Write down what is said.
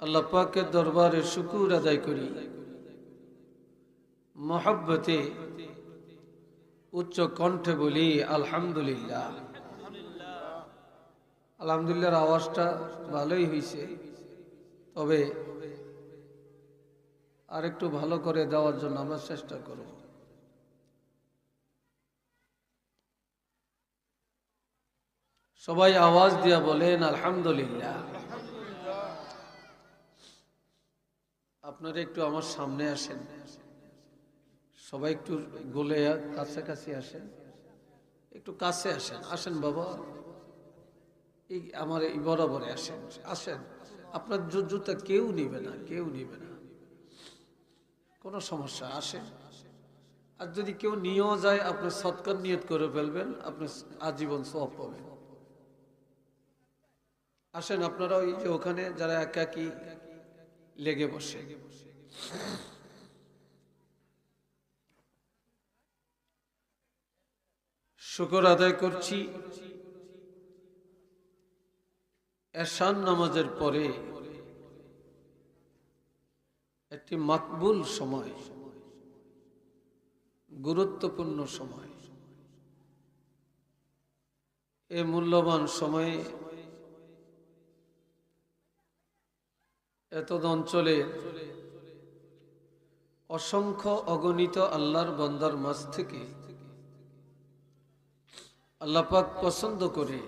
আল্লাহ পাকের দরবারে শুকুর আদায় করি। মহব্বতে উচ্চ কণ্ঠে বলি, আলহামদুলিল্লাহ। আলহামদুলিল্লাহর আওয়াজটা ভালোই হয়েছে তবে আর একটু ভালো করে দেওয়ার জন্য আমরা চেষ্টা করব। সবাই আওয়াজ দিয়া বলেন, আলহামদুলিল্লাহ। আপনারা একটু আমার সামনে আসেন। সবাই একটু গোলে কাছাকাছি আসেন। একটু কাছে আসেন। আসেন বাবা। এই আমার এই বরাবরে আসেন। আসেন। আপনার জুতা কেউ নিবে না, কেউ নিবে না। কোনো সমস্যা, আসেন। আর যদি কেউ নিয়েও যায়, আপনি সৎকার নিয়ত করে ফেলবেন, আপনি আজীবন সব পাবেন। আসেন আপনারা ওই যে ওখানে যারা একাকি লেগে বসে। শুকর আদায় করছি। এশান নামাজের পরে একটি মাকবুল সময়, গুরুত্বপূর্ণ সময়। এ মূল্যবান সময়ে এত অঞ্চলে অসংখ্য অগণিত আল্লাহর বন্দার মাছ থেকে আল্লাপাক পছন্দ করে